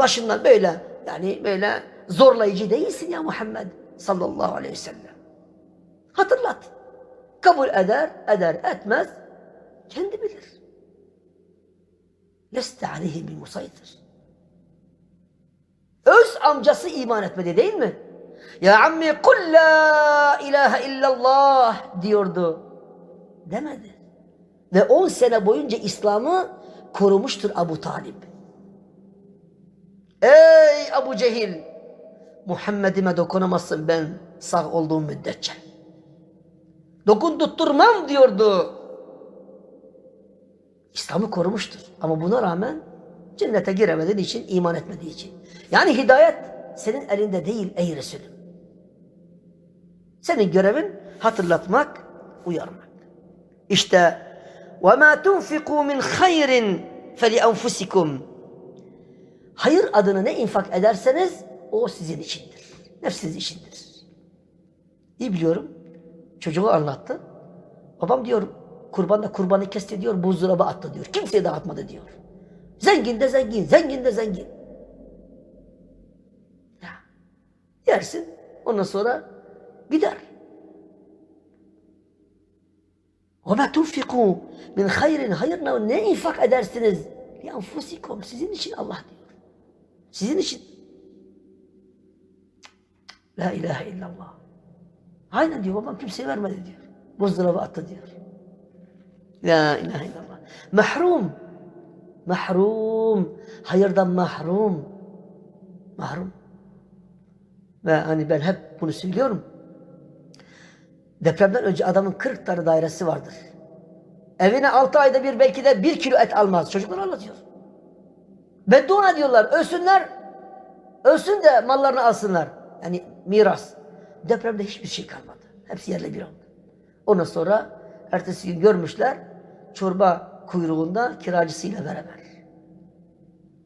Başından böyle yani böyle zorlayıcı değilsin ya Muhammed sallallahu aleyhi ve sellem. Hatırlat. Kabul eder, eder, etmez. Kendi bilir. Leste aleyhi bil musaytir. Öz amcası iman etmedi değil mi? Ya ammi kul la ilahe illallah diyordu. Demedi. Ve 10 sene boyunca İslam'ı korumuştur Abu Talib. Ey Abu Cehil! Muhammed'ime dokunamazsın ben sağ olduğum müddetçe. Dokundurtturmam diyordu. İslam'ı korumuştur. Ama buna rağmen cennete giremediği için, iman etmediği için. Yani hidayet senin elinde değil ey Resulüm. Senin görevin hatırlatmak, uyarmak. İşte وَمَا تُنْفِقُوا مِنْ خَيْرٍ فَلِأَنْفُسِكُمْ Hayır adını ne infak ederseniz o sizin içindir. Nefsiniz içindir. İyi biliyorum. Çocuğu anlattı. Babam diyor kurbanda kurbanı kesti diyor buzdolabı attı diyor. Kimseye dağıtmadı diyor. Zengin de zengin, zengin de zengin. Ya. Yersin ondan sonra gider. وَمَا تُنْفِقُوا min hayrin hayırla ne infak edersiniz? لِيَنْفُسِكُمْ Sizin için Allah diyor. Sizin için. La ilahe illallah. Aynen diyor babam kimseye vermedi diyor. Buzdolabı attı diyor. La ilahe illallah. Mahrum. Mahrum. Hayırdan mahrum. Mahrum. Ve hani ben hep bunu söylüyorum. Depremden önce adamın 40 tane dairesi vardır. Evine 6 ayda bir belki de 1 kilo et almaz. Çocuklar anlatıyor. Beddua diyorlar. Ölsünler. Ölsün de mallarını alsınlar. Yani miras. Depremde hiçbir şey kalmadı. Hepsi yerle bir oldu. Ondan sonra ertesi gün görmüşler çorba kuyruğunda kiracısıyla beraber.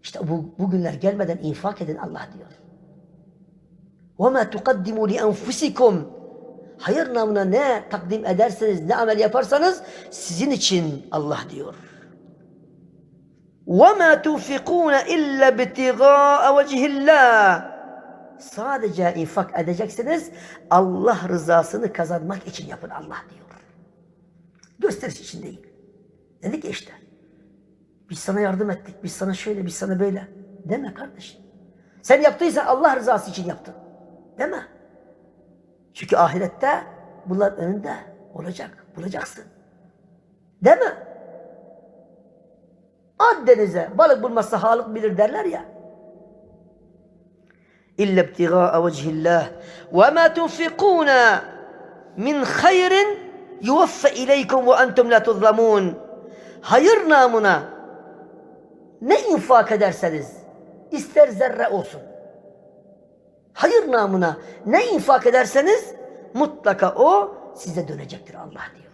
İşte bu, bu günler gelmeden infak edin Allah diyor. وَمَا تُقَدِّمُوا لِأَنْفُسِكُمْ Hayır namına ne takdim ederseniz, ne amel yaparsanız sizin için Allah diyor. وَمَا تُنْفِقُونَ إِلَّا بِتِغَاءَ وَجْهِ اللّٰهِ Sadece infak edeceksiniz, Allah rızasını kazanmak için yapın Allah diyor. Gösteriş için değil. Dedik ya işte. Biz sana yardım ettik, biz sana şöyle, biz sana böyle. Deme kardeşim. Sen yaptıysan Allah rızası için yaptın. Deme. Çünkü ahirette bunlar önünde olacak, bulacaksın. Deme. At denize, balık bulmazsa halık bilir derler ya. İlla ibtigaa vecihillah ve ma tunfikun min hayrin yuvaffe ileykum ve entum la tuzlamun. Hayır namına ne infak ederseniz ister zerre olsun. Hayır namına ne infak ederseniz mutlaka o size dönecektir Allah diyor.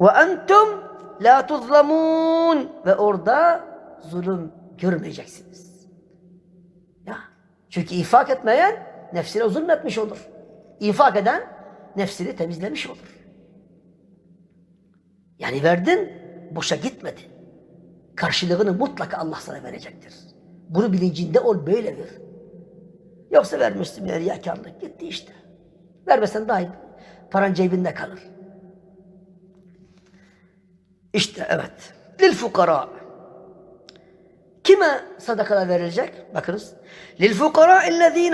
Ve entum la tuzlamun ve orada zulüm görmeyeceksiniz. Ya çünkü infak etmeyen nefsine zulmetmiş olur. İnfak eden nefsini temizlemiş olur. Yani verdin, boşa gitmedi. Karşılığını mutlaka Allah sana verecektir. Bunu bilincinde ol, böyle ver. Yoksa vermişsin bir riyakarlık gitti işte. Vermesen daha iyi. Paran cebinde kalır. İşte evet. Lil fukara. Kime sadakalar verilecek? Bakınız. Lil fukara ellezine